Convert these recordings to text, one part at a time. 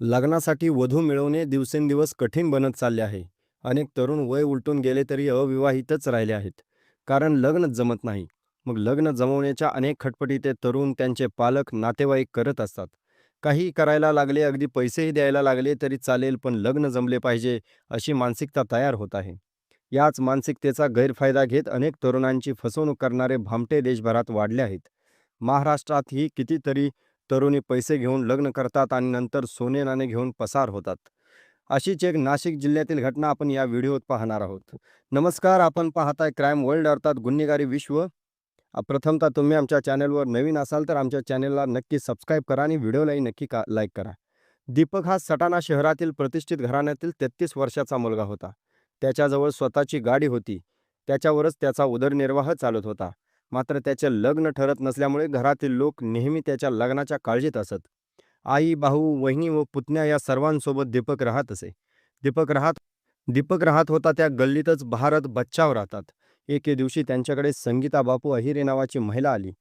लग्नासाठी वधू मिळवणे दिवसेंदिवस कठीण बनत चालले आहे. अनेक तरुण वय उलटून गेले तरी अविवाहितच राहिले आहेत. कारण लग्नच जमत नाही. मग लग्न जमवण्याच्या अनेक खटपटी ते तरुण त्यांचे पालक नातेवाईक करत असतात. काही करायला लागले अगदी पैसेही द्यायला लागले तरी चालेल पण लग्न जमले पाहिजे अशी मानसिकता तयार होत आहे. याच मानसिकतेचा गैरफायदा घेत अनेक तरुणांची फसवणूक करणारे भामटे देशभरात वाढले आहेत. महाराष्ट्रातही कितीतरी तरुणी पैसे घेऊन लग्न करतात आणि नंतर सोने नाणे घेऊन पसार होतात. अशीच एक नाशिक जिल्ह्यातील घटना आपण या व्हिडिओत पाहणार आहोत. नमस्कार आपण पाहताय क्राईम वर्ल्ड अर्थात गुन्हेगारी विश्व. प्रथमतः तुम्ही आमच्या चॅनलवर नवीन असाल तर आमच्या चॅनलला नक्की सबस्क्राईब करा आणि व्हिडिओलाही नक्की का लाईक करा. दीपक हा सटाणा शहरातील प्रतिष्ठित घराण्यातील तेहतीस वर्षाचा मुलगा होता. त्याच्याजवळ स्वतःची गाडी होती. त्याच्यावरच त्याचा उदरनिर्वाह चालत होता. मात्र त्याचे लग्न ठरत नसल्यामुळे घरातील लोक नेहमी त्याच्या लग्नाच्या काळजीत असत. आई भाऊ वहिनी व पुतण्या या सर्वांसोबत दीपक राहत असे. दीपक राहत दीपक राहत होता त्या गल्लीतच भारत बच्चाव राहतात. एके दिवशी त्यांच्याकडे संगीता बापू अहिरे नावाची महिला आली.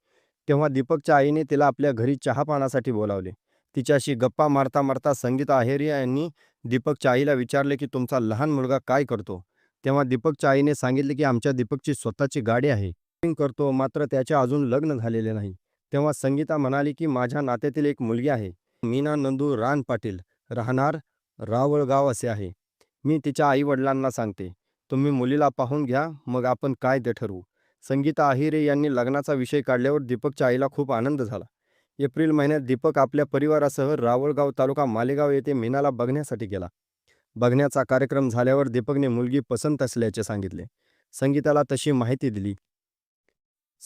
तेव्हा दीपकच्या आईने तिला आपल्या घरी चहापानासाठी बोलावले. तिच्याशी गप्पा मारता मारता संगीता अहेरी यांनी दीपकच्या आईला विचारले की तुमचा लहान मुलगा काय करतो? तेव्हा दीपकच्या आईने सांगितले की आमच्या दीपकची स्वतःची गाडी आहे. करतो मात्र त्याचे अजून लग्न झालेले नाही. तेव्हा संगीता म्हणाली की माझ्या नात्यातील एक मुलगी आहे. मीना नंदू रान पाटील. राहणार रावळगाव असे आहे. मी तिच्या आई वडिलांना सांगते. तुम्ही मुलीला पाहून घ्या मग आपण काय ते ठरवू. संगीता आहिरे यांनी लग्नाचा विषय काढल्यावर दीपकच्या आईला खूप आनंद झाला. एप्रिल महिन्यात दीपक आपल्या परिवारासह रावळगाव तालुका मालेगाव येथे मीनाला बघण्यासाठी गेला. बघण्याचा कार्यक्रम झाल्यावर दीपकने मुलगी पसंत असल्याचे सांगितले. संगीताला तशी माहिती दिली.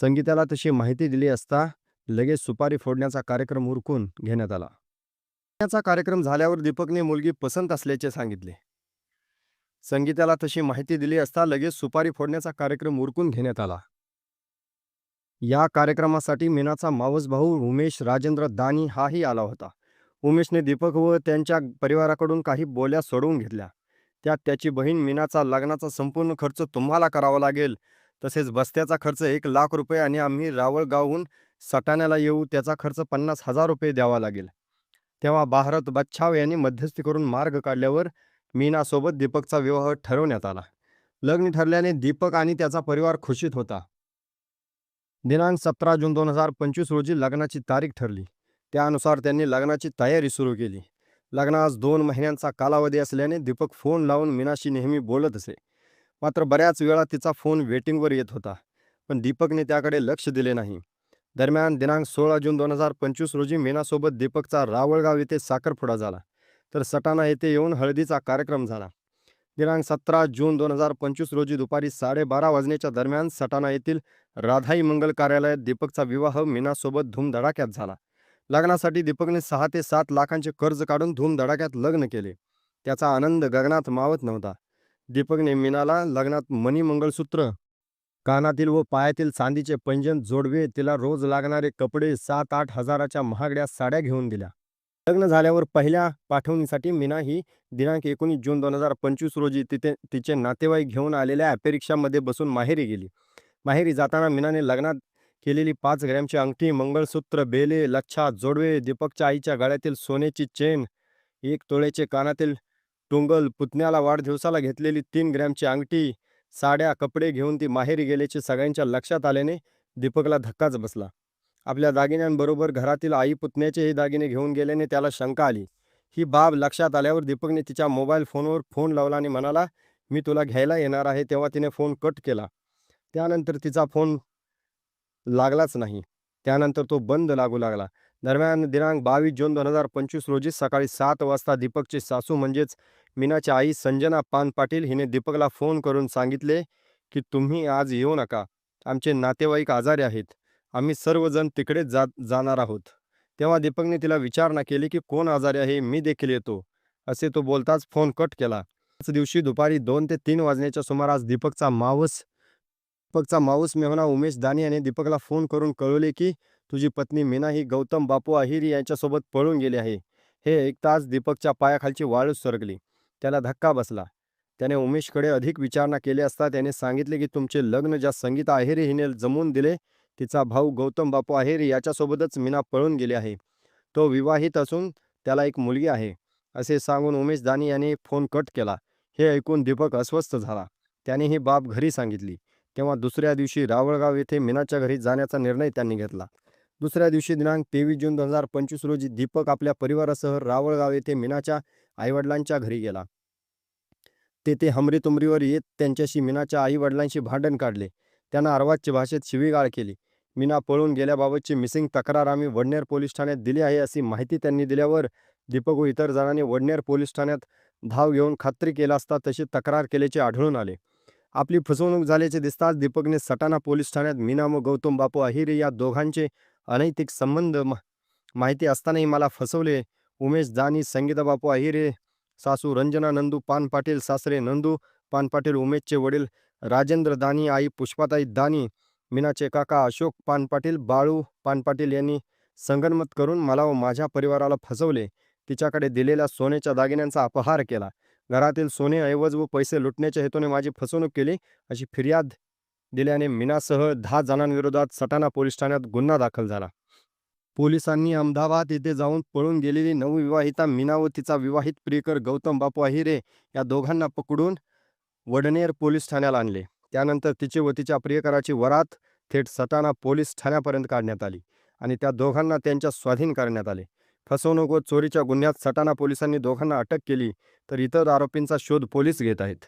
संगीताला तशी माहिती दिली असता लगेच सुपारी फोडण्याचा कार्यक्रम उरकून घेण्यात आला. लग्नाचा कार्यक्रम झाल्यावर दीपकने मुलगी पसंत असल्याचे सांगितले. संगीताला तशी माहिती दिली असता लगेच सुपारी फोडण्याचा कार्यक्रम उरकून घेण्यात आला. या कार्यक्रमासाठी मीनाचा मावस भाऊ उमेश राजेंद्र दानी हाही आला होता. उमेशने दीपक व त्यांच्या परिवाराकडून काही बोल्या सोडवून घेतल्या. त्यात त्याची बहीण मीनाचा लग्नाचा संपूर्ण खर्च तुम्हाला करावा लागेल तसेच बस्त्याचा खर्च एक लाख रुपये आणि आम्ही रावळगावहून सटाण्याला येऊ त्याचा खर्च पन्नास हजार रुपये द्यावा लागेल. तेव्हा भारत बच्छाव यांनी मध्यस्थी करून मार्ग काढल्यावर मीनासोबत दीपकचा विवाह ठरवण्यात आला. लग्न ठरल्याने दीपक आणि त्याचा परिवार खुशीत होता. दिनांक सतरा जून दोन हजार पंचवीस रोजी लग्नाची तारीख ठरली. त्यानुसार त्यांनी लग्नाची तयारी सुरू केली. लग्नास दोन महिन्यांचा कालावधी असल्याने दीपक फोन लावून मीनाशी नेहमी बोलत असे. मात्र बऱ्याच वेळा तिचा फोन वेटिंगवर येत होता पण दीपकने त्याकडे लक्ष दिले नाही. दरम्यान दिनांक सोळा जून दोन हजार पंचवीस रोजी मीनासोबत दीपकचा रावळगाव येथे साखरपुडा झाला तर सटाणा येथे येऊन हळदीचा कार्यक्रम झाला. दिनांक सतरा जून दोन हजार पंचवीस रोजी दुपारी साडेबारा वाजण्याच्या दरम्यान सटाणा येथील राधाई मंगल कार्यालयात दीपकचा विवाह मीनासोबत धूमधडाक्यात झाला. लग्नासाठी दीपकने सहा ते सात लाखांचे कर्ज काढून धूमधडाक्यात लग्न केले. त्याचा आनंद गगनात मावत नव्हता. दीपकने मीनाला लग्नात मणी मंगळसूत्र कानातील व पायातील चांदीचे पंजन जोडवे तिला रोज लागणारे कपडे सात आठ हजाराच्या महागड्या साड्या घेऊन दिल्या. लग्न झाल्यावर पहिल्या पाठवणीसाठी मीना ही दिनांक एकोणीस जून दोन हजार पंचवीस रोजी तिथे तिचे नातेवाईक घेऊन आलेल्या ॲपेरिक्षामध्ये बसून माहेरी गेली. माहेरी जाताना मीनाने लग्नात केलेली पाच ग्रॅमची अंगठी मंगळसूत्र बेले लच्छा जोडवे दीपकच्या आईच्या गळ्यातील सोन्याची चेन एक तोळ्याचे कानातील टुंगल पुतण्याला वाढदिवसाला घेतलेली तीन ग्रॅमची अंगठी साड्या कपडे घेऊन ती माहेरी गेल्याचे सगळ्यांच्या लक्षात आल्याने दीपकला धक्काच बसला. आपल्या दागिन्यांबरोबर घरातील आई पुतण्याचेही दागिने घेऊन गेल्याने त्याला शंका आली. ही बाब लक्षात आल्यावर दीपकने तिच्या मोबाईल फोनवर फोन लावला आणि म्हणाला मी तुला घ्यायला येणार आहे तेव्हा तिने फोन कट केला. त्यानंतर तिचा फोन लागलाच नाही. त्यानंतर तो बंद लागू लागला. दरम्यान दिनांक बावीस जून दोन हजार पंचवीस रोजी सकाळी सात वाजता दीपकची सासू म्हणजेच मीनाची आई संजना पान पाटील हिने दीपकला फोन करून सांगितले की तुम्ही आज येऊ नका. आमचे नातेवाईक आजारी आहेत. आम्ही सर्वजण तिकडे जात जाणार आहोत. तेव्हा दीपकने तिला विचारणा केली की कोण आजारी आहे? मी देखील येतो. असे तो बोलताच फोन कट केला. त्याच दिवशी दुपारी दोन ते तीन वाजण्याच्या सुमारास दीपकचा मावस दीपकचा मावस मेहना उमेश दानी याने दीपकला फोन करून कळवले की तुझी पत्नी मीना ही गौतम बापू अहिरी यांच्यासोबत पळून गेली आहे. हे ऐकताच दीपकच्या पायाखालची वाळच सरकली. त्याला धक्का बसला. त्याने उमेशकडे अधिक विचारणा केली असता त्याने सांगितले की तुमचे लग्न ज्या संगीता आहेरी हिने जमवून दिले तिचा भाऊ गौतम बापू आहेरी याच्यासोबतच मीना पळून गेली आहे. तो विवाहित असून त्याला एक मुलगी आहे. असे सांगून उमेश दानी यांनी फोन कट केला. हे ऐकून दीपक अस्वस्थ झाला. त्याने ही बाब घरी सांगितली. तेव्हा दुसऱ्या दिवशी रावळगाव येथे मीनाच्या घरी जाण्याचा निर्णय त्यांनी घेतला. दुसऱ्या दिवशी दिनांक तेवीस जून दोन हजार पंचवीस रोजी दीपक आपल्या परिवारासह रावळगाव येथे मीनाच्या आईवडिलांच्या घरी गेला. तेथे हमरीतुमरीवर येत त्यांच्याशी मीनाच्या आईवडिलांशी भांडण काढले. त्यांना अर्वाच्य भाषेत शिवीगाळ केली. मीना पळून गेल्याबाबतची मिसिंग तक्रार आम्ही वडनेर पोलीस ठाण्यात दिली आहे अशी माहिती त्यांनी दिल्यावर दीपक व इतर जणांनी वडनेर पोलीस ठाण्यात धाव घेऊन खात्री केला असता तशी तक्रार केल्याचे आढळून आले. आपली फसवणूक झाल्याचे दिसताच दीपकने सटाणा पोलीस ठाण्यात मीना व गौतम बापू अहिरे या दोघांचे अनैतिक संबंध माहिती असतानाही मला फसवले. उमेश दानी संगीता बापू अहिरे सासू रंजना नंदू पान पाटील सासरे नंदू पान पाटील उमेशचे वडील राजेंद्र दानी आई पुष्पाताई दानी मीनाचे काका अशोक पान पाटील बाळू पान पाटील यांनी संगनमत करून मला व माझ्या परिवाराला फसवले. तिच्याकडे दिलेल्या सोन्याच्या दागिन्यांचा अपहार केला. घरातील सोने ऐवज व पैसे लुटण्याच्या हेतूने माझी फसवणूक केली. अशी फिर्याद दिल्याने मीनासह दहा जणांविरोधात सटाणा पोलीस ठाण्यात गुन्हा दाखल झाला. पोलिसांनी अहमदाबाद येथे जाऊन पळून गेलेली नवविवाहिता मीना व तिचा विवाहित प्रियकर गौतम बापू अहिरे या दोघांना पकडून वडनेर पोलीस ठाण्याला आणले. त्यानंतर तिचे व तिच्या प्रियकराची वरात थेट सटाणा पोलीस ठाण्यापर्यंत काढण्यात आली आणि त्या दोघांना त्यांच्या स्वाधीन करण्यात आले. फसवणूक व चोरीच्या गुन्ह्यात सटाणा पोलिसांनी दोघांना अटक केली तर इतर आरोपींचा शोध पोलीस घेत आहेत.